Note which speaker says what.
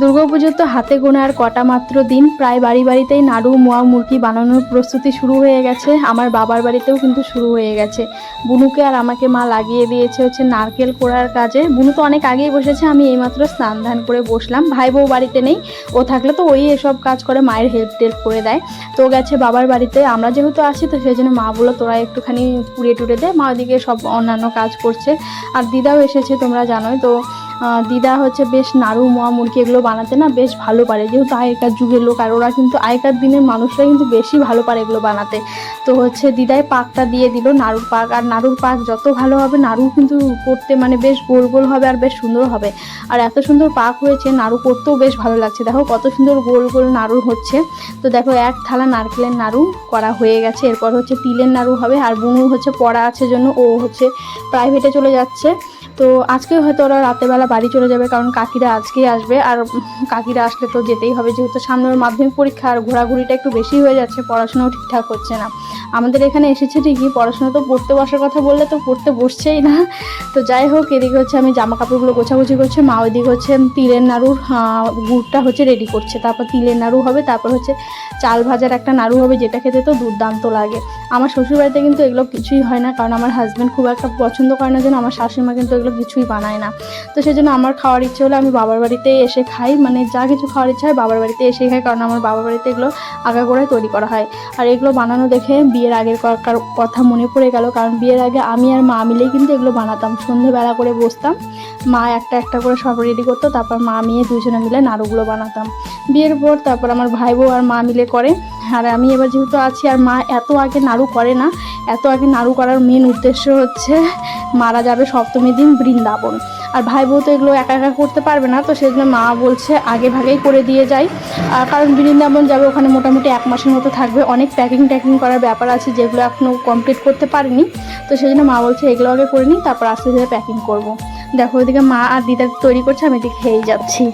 Speaker 1: দুর্গাপুজোর তো হাতে গোনা আর কটা মাত্র দিন। প্রায় বাড়ি বাড়িতেই নাড়ু, মোয়া, মুরগি বানানোর প্রস্তুতি শুরু হয়ে গেছে। আমার বাবার বাড়িতেও কিন্তু শুরু হয়ে গেছে। বুনুকে আর আমাকে মা লাগিয়ে দিয়েছে হচ্ছে নারকেল কোড়ার কাজে। বুনু তো অনেক আগেই বসেছে, আমি এইমাত্র স্নান ধান করে বসলাম। ভাই বউ বাড়িতে নেই, ও থাকলে তো ওই এসব কাজ করে, মায়ের হেল্প টেল্প করে দেয়। তো গেছে বাবার বাড়িতে, আমরা যেহেতু আসি তো সেই জন্য মা বলল, তোরা একটুখানি পুড়িয়ে টুড়ে দে, মা ওদিকে সব অন্যান্য কাজ করছে। আর দিদাও এসেছে, তোমরা জানোই, তো দিদা হচ্ছে বেশ নাড়ু, মোয়া, মুরগি এগুলো বানাতে না বেশ ভালো পারে। যেহেতু আগেকার যুগের লোক আর ওরা কিন্তু আগেকার দিনের মানুষরা কিন্তু বেশি ভালো পারে এগুলো বানাতে। তো হচ্ছে দিদাই পাকটা দিয়ে দিল নাড়ুর পাক। আর নাড়ুর পাক যত ভালো হবে, নাড়ু কিন্তু করতে মানে বেশ গোল গোল হবে আর বেশ সুন্দর হবে। আর এত সুন্দর পাক হয়েছে, নাড়ু করতেও বেশ ভালো লাগছে। দেখো কত সুন্দর গোল গোল নাড়ু হচ্ছে। তো দেখো এক থালা নারকেলের নাড়ু করা হয়ে গেছে। এরপর হচ্ছে তিলের নাড়ু হবে। আর বুনু হচ্ছে পড়া আছে জন্য, ও হচ্ছে প্রাইভেটে চলে যাচ্ছে। তো আজকে হয়তো ওরা রাতেরবেলা বাড়ি চলে যাবে, কারণ কাকিরা আজকেই আসবে। আর কাকিরা আসলে তো যেতেই হবে, যেহেতু সামনে ওর মাধ্যমিক পরীক্ষা আর ঘোরাঘুরিটা একটু বেশি হয়ে যাচ্ছে, পড়াশোনাও ঠিকঠাক হচ্ছে না। আমাদের এখানে এসেছে ঠিকই, পড়াশোনা তো পড়তে বসার কথা বললে তো পড়তে বসছেই না। তো যাই হোক, এদিকে হচ্ছে আমি জামা কাপড়গুলো গোছাগুছি করছি, মা ওইদিকে হচ্ছে তিলের নাড়ুর গুড়টা হচ্ছে রেডি করছে। তারপর তিলের নাড়ু হবে, তারপর হচ্ছে চাল ভাজার একটা নাড়ু হবে, যেটা খেতে তো দুর্দান্ত লাগে। আমার শ্বশুরবাড়িতে কিন্তু এগুলো কিছুই হয় না, কারণ আমার হাজব্যান্ড খুব একটা পছন্দ করে না, যেন আমার শাশুড়িমা কিন্তু এগুলো কিছুই বানায় না। তো সেই জন্য আমার খাওয়ার ইচ্ছে হলে আমি বাবার বাড়িতে এসে খাই। মানে যা কিছু খাওয়ার ইচ্ছা হয় বাবার বাড়িতে এসে খাই। কারণ আমার বাবার বাড়িতে এগুলো আগাগোড়ায় তৈরি করা হয়। আর এগুলো বানানো দেখে বিয়ের আগের কথা মনে পড়ে গেল। কারণ বিয়ের আগে আমি আর মা মিলেই কিন্তু এগুলো বানাতাম। সন্ধেবেলা করে বসতাম। মা একটা একটা করে সব রেডি করতো। তারপর মা মেয়ে দুজনে মিলে নাড়ুগুলো বানাতাম। বিয়ের পর তারপর আমার ভাই বউ আর মা মিলে করে আর আমি এবার যেহেতু আছি, আর মা এত আগে নাড়ু করে না, এত আগে নাড়ু করার মেন উদ্দেশ্য হচ্ছে মারা যাবে সপ্তমী দিন বৃন্দাবন। আর ভাই বউ তো এগুলো একা একা করতে পারবে না, তো সেই জন্য মা বলছে আগে ভাগেই করে দিয়ে যাই। কারণ বৃন্দাবন যাবে ওখানে মোটামুটি এক মাসের মতো থাকবে, অনেক প্যাকিং ট্যাকিং করার ব্যাপার আছে যেগুলো এখনও কমপ্লিট করতে পারিনি, তো সেই জন্য মা বলছে এগুলো আগে করে নিই, তারপর আস্তে আস্তে প্যাকিং করব। দেখো ওইদিকে মা আর দিদা তৈরি করছে, আমি এদিকে খেয়েই যাচ্ছি।